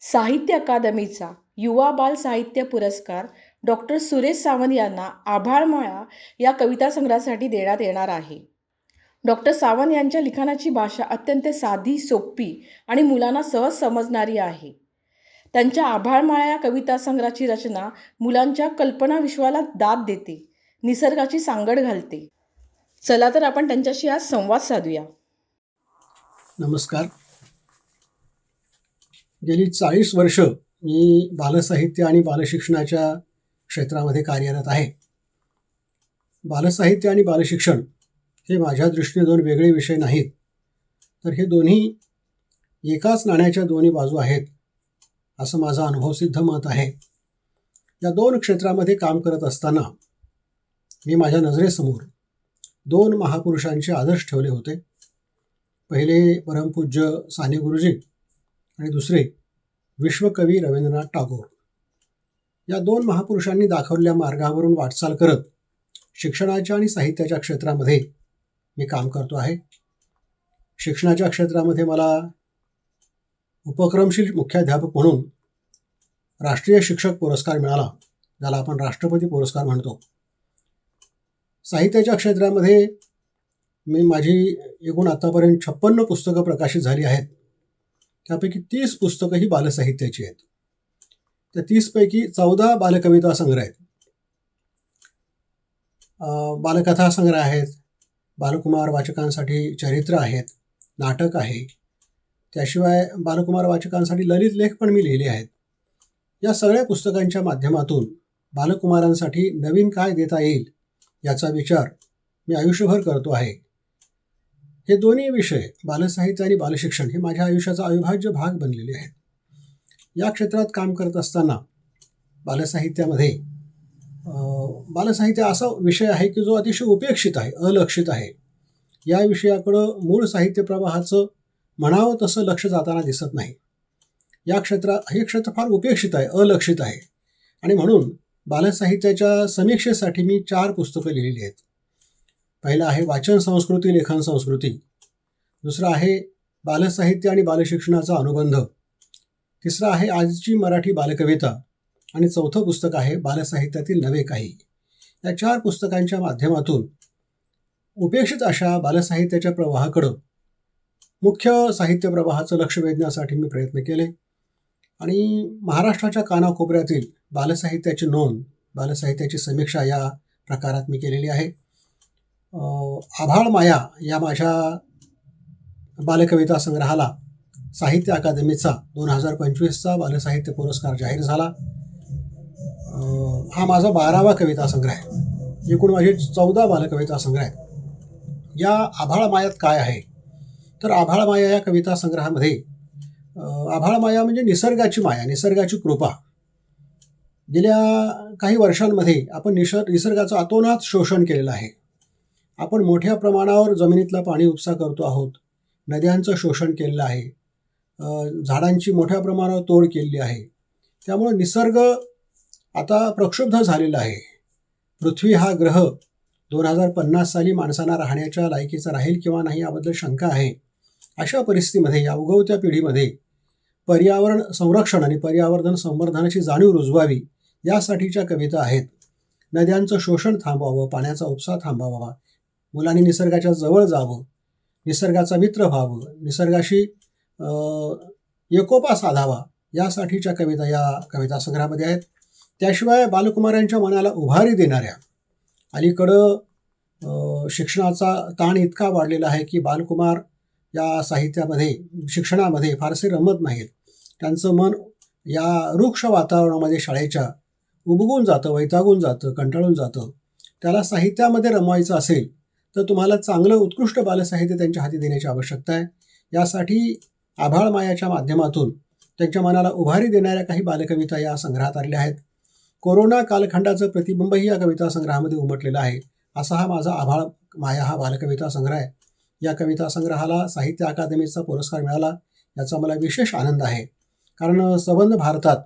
साहित्य अकादमीचा युवा बाल साहित्य पुरस्कार डॉक्टर सुरेश सावंत यांना आभाळमाळा या कविता संग्रहासाठी देण्यात येणार आहे. डॉक्टर सावंत यांच्या लिखाणाची भाषा अत्यंत साधी सोपी आणि मुलांना सहज समजणारी आहे. त्यांच्या आभाळमाळा या कविता संग्रहाची रचना मुलांच्या कल्पना विश्वाला दाद देते निसर्गाची सांगड घालते. चला तर आपण त्यांच्याशी आज संवाद साधूया. नमस्कार. गेली चाळीस वर्ष मी बालसाहित्य आणि बालशिक्षणाच्या क्षेत्रामध्ये कार्यरत आहे. बालसाहित्य आणि बालशिक्षण हे माझ्या दृष्टीने दोन वेगळे विषय नाहीत. तर हे दोन्ही एकाच नाण्याच्या दोन्ही बाजू आहेत असं माझं अनुभवसिद्ध मत आहे. या दोन क्षेत्रामध्ये काम करत असताना मी माझ्या नजरेसमोर दोन महापुरुषांचे आदर्श ठेवले होते. पहिले परमपूज्य साने गुरुजी आणि दुसरे विश्वकवी रवींद्रनाथ टागोर. या दोन महापुरुषांनी दाखवलेल्या मार्गावरून वाटचाल करत शिक्षणाच्या आणि साहित्याच्या क्षेत्रामध्ये मी काम करतो आहे. शिक्षणाच्या क्षेत्रामध्ये मला उपक्रमशील मुख्याध्यापक म्हणून राष्ट्रीय शिक्षक पुरस्कार मिळाला ज्याला आपण राष्ट्रपती पुरस्कार म्हणतो. साहित्याच्या क्षेत्रामध्ये मी माझी एकूण आतापर्यंत छप्पन्न पुस्तकं प्रकाशित झाली आहेत. त्यापैकी तीस पुस्तकं ही बालसाहित्याची आहेत. त्या तीसपैकी चौदा बालकविता संग्रह आहेत. बालकथा संग्रह आहेत. बालकुमार वाचकांसाठी चरित्र आहेत. नाटक आहे. त्याशिवाय बालकुमार वाचकांसाठी ललित लेख पण मी लिहिले आहेत. या सगळ्या पुस्तकांच्या माध्यमातून बालकुमारांसाठी नवीन काय देता येईल याचा विचार मी आयुष्यभर करतो आहे. हे दोन्ही विषय बालसाहित्य आणि बालशिक्षण हे माझ्या आयुष्याचा अविभाज्य भाग बनलेले आहेत. या क्षेत्रात काम करत असताना बालसाहित्यामध्ये बालसाहित्य असा विषय आहे की जो अतिशय उपेक्षित आहे अलक्षित आहे. या विषयाकडं मूळ साहित्य प्रवाहाचं म्हणावं तसं लक्ष जाताना दिसत नाही. या क्षेत्रात हे क्षेत्र फार उपेक्षित आहे अलक्षित आहे. आणि म्हणून बालसाहित्याच्या समीक्षेसाठी मी चार पुस्तकं लिहिलेली आहेत. पहिलं आहे वाचन संस्कृती लेखन संस्कृती. दुसरं आहे बालसाहित्य आणि बालशिक्षणाचा अनुबंध. तिसरं आहे आजची मराठी बालकविता. आणि चौथं पुस्तक आहे बालसाहित्यातील नवे काही. या चार पुस्तकांच्या माध्यमातून उपेक्षित अशा बालसाहित्याच्या प्रवाहाकडं मुख्य साहित्य प्रवाहाचं लक्ष वेधण्यासाठी मी प्रयत्न केले. आणि महाराष्ट्राच्या कानाकोपऱ्यातील बालसाहित्याची नोंद बालसाहित्याची समीक्षा या प्रकारात मी केलेली आहे. आभाळ माया या माझ्या बालकविता संग्रहाला साहित्य अकादमीचा दोन हजार पंचवीसचा बालसाहित्य पुरस्कार जाहीर झाला. हा माझा बारावा कविता संग्रह आहे. एकूण माझे चौदा बालकविता संग्रह आहेत. या आभाळ मायात काय आहे? तर आभाळ माया या कविता संग्रहामध्ये आभाळ माया म्हणजे निसर्गाची माया निसर्गाची कृपा. गेल्या काही वर्षांमध्ये आपण निस निसर्गाचं अतोनात शोषण केलेलं आहे. आपण मोठ्या प्रमाणावर जमिनीतला पाणी उपसा करतो आहोत. नद्यांचं शोषण केलेलं आहे. झाडांची मोठ्या प्रमाणावर तोड केलेली आहे. त्यामुळं निसर्ग आता प्रक्षुब्ध झालेला आहे. पृथ्वी हा ग्रह दोन हजार पन्नास साली माणसांना राहण्याच्या लायकीचा राहील किंवा नाही याबद्दल शंका आहे. अशा परिस्थितीमध्ये या उगवत्या पिढीमध्ये पर्यावरण संरक्षण आणि पर्यावरण संवर्धनाची जाणीव रुजवावी यासाठीच्या कविता आहेत. नद्यांचं शोषण थांबवावं पाण्याचा उपसा थांबवावा मुलांनी निसर्गाच्या जवळ जावं निसर्गाचा मित्र व्हावं निसर्गाशी एकोपा साधावा यासाठीच्या कविता या कविता संग्रहामध्ये आहेत. त्याशिवाय बालकुमारांच्या मनाला उभारी देणाऱ्या अलीकडं शिक्षणाचा ताण इतका वाढलेला आहे की बालकुमार या साहित्यामध्ये शिक्षणामध्ये फारसे रमत नाहीत. त्यांचं मन या वृक्ष वातावरणामध्ये शाळेच्या उबगून जातं वैतागून जातं कंटाळून जातं. त्याला साहित्यामध्ये रमवायचं असेल तर तुम्हाला चांगलं उत्कृष्ट बालसाहित्य त्यांच्या हाती देण्याची आवश्यकता आहे. यासाठी आभाळ मायाच्या माध्यमातून त्यांच्या मनाला उभारी देणाऱ्या काही बालकविता या संग्रहात आलेल्या आहेत. कोरोना कालखंडाचं प्रतिबिंबही या कविता संग्रहामध्ये उमटलेलं आहे. असा हा माझा आभाळ माया हा बालकविता संग्रह आहे. या कविता संग्रहाला साहित्य अकादमीचा पुरस्कार मिळाला याचा मला विशेष आनंद आहे. कारण सबंध भारतात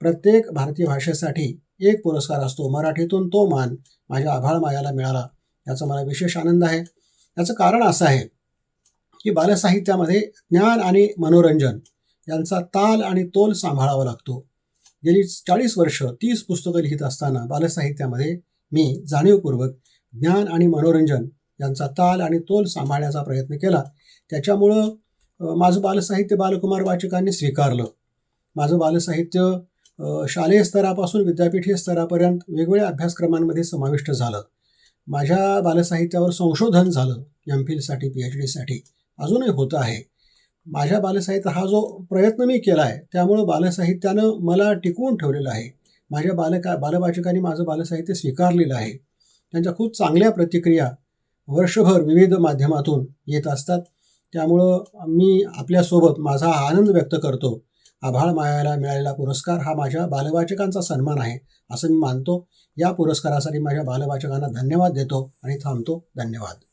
प्रत्येक भारतीय भाषेसाठी एक पुरस्कार असतो. मराठीतून तो मान माझ्या आभाळ मायाला मिळाला. याचा मला विशेष आनंद आहे. याचं कारण असं आहे की बालसाहित्यामध्ये ज्ञान आणि मनोरंजन यांचा ताल आणि तोल सांभाळावा लागतो. गेली चाळीस वर्ष तीस पुस्तकं लिहित असताना बालसाहित्यामध्ये मी जाणीवपूर्वक ज्ञान आणि मनोरंजन यांचा ताल आणि तोल सांभाळण्याचा प्रयत्न केला. त्याच्यामुळं माझं बालसाहित्य बालकुमार वाचकांनी स्वीकारलं. माझं बालसाहित्य शालेय स्तरापासून विद्यापीठीय स्तरापर्यंत वेगवेगळ्या अभ्यासक्रमांमध्ये समाविष्ट झालं. माझ्या बालसाहित्यावर संशोधन झालं एम फिलसाठी पी एच डीसाठी. अजूनही होतं आहे. माझ्या बालसाहित्य हा जो प्रयत्न मी केला आहे त्यामुळं बालसाहित्यानं मला टिकवून ठेवलेलं आहे. माझ्या बालका बालवाचकांनी माझं बालसाहित्य स्वीकारलेलं आहे. त्यांच्या खूप चांगल्या प्रतिक्रिया वर्षभर विविध माध्यमातून येत असतात. त्यामुळं मी आपल्यासोबत माझा आनंद व्यक्त करतो. आभाळ मायाला मिळालेला पुरस्कार हा माझ्या बालवाचकांचा सन्मान आहे असं मी मानतो. या पुरस्कारासाठी माझ्या बालवाचकांना धन्यवाद देतो आणि थांबतो. धन्यवाद.